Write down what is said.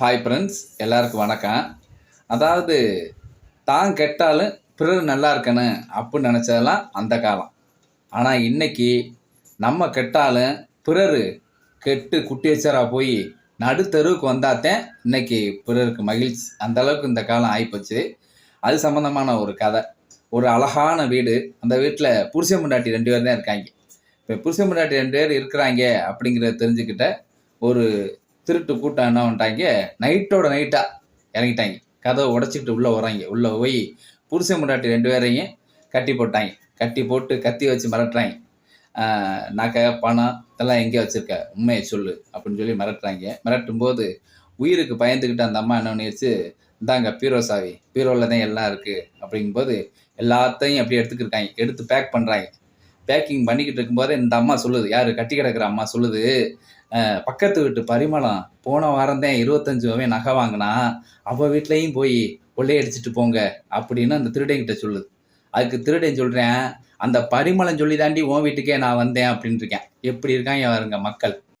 Hi friends எல்லாருக்கும் வணக்கம். அதாவது தான் கெட்டாலும் பிறர் நல்லா இருக்கணும் அப்படின்னு நினச்சதெல்லாம் அந்த காலம். ஆனால் இன்னைக்கு நம்ம கெட்டாலும் பிறர் கெட்டு குட்டியச்சராக போய் நடுத்தருவுக்கு வந்தாத்தேன் இன்னைக்கு பிறருக்கு மகிழ்ச்சி. அந்தளவுக்கு இந்த காலம் ஆகிப்போச்சு அது சம்மந்தமான ஒரு கதை. ஒரு அழகான வீடு. அந்த வீட்டில் புருஷன் முண்டாட்டி ரெண்டு பேர் தான் இருக்காங்க. இப்போ புருஷன் முண்டாட்டி ரெண்டு பேர் இருக்கிறாங்க அப்படிங்கிறத தெரிஞ்சுக்கிட்ட ஒரு திருட்டு கூட்டம் என்ன பண்ணிட்டாங்க? நைட்டோட நைட்டாக இறங்கிட்டாங்க. கதவை உடச்சிக்கிட்டு உள்ளே வராங்க உள்ளே போய் புருஷன் முண்டாட்டி ரெண்டு பேரையும் கட்டி போட்டாங்க. கட்டி போட்டு கத்தி வச்சு மிரட்டுறாங்க. நகை பணம் இதெல்லாம் எங்கே வச்சிருக்க? உண்மையை சொல்லு அப்படின்னு சொல்லி மிரட்டுறாங்க. மிரட்டும் போது உயிருக்கு பயந்துக்கிட்டு அந்த அம்மா என்ன பண்ணிடுச்சு இந்தாங்க பீரோ சாவி. பீரோவில் தான் எல்லாம் இருக்குது அப்படிங்கும்போது எல்லாத்தையும் அப்படியே எடுத்துக்கிருக்காங்க எடுத்து பேக் பண்ணுறாங்க பேக்கிங் பண்ணிக்கிட்டு இருக்கும்போது இந்த அம்மா சொல்லுது யார்? கட்டி கிடக்குற அம்மா சொல்லுது பக்கத்து வீட்டு பரிமளம். போன வாரம் தான் இருபத்தஞ்சு ரூபாய் நகை வாங்கினா அவள் வீட்லேயும் போய் கொள்ளையடிச்சிட்டு போங்க அப்படின்னு அந்த திருடங்கிட்ட சொல்லுது. அதுக்கு திருடன் சொல்கிறேன் அந்த பரிமளம் சொல்லி தாண்டி உன் வீட்டுக்கே நான் வந்தேன் அப்படின்ட்டு இருக்கேன். எப்படி இருக்காங்க பாருங்க மக்கள்.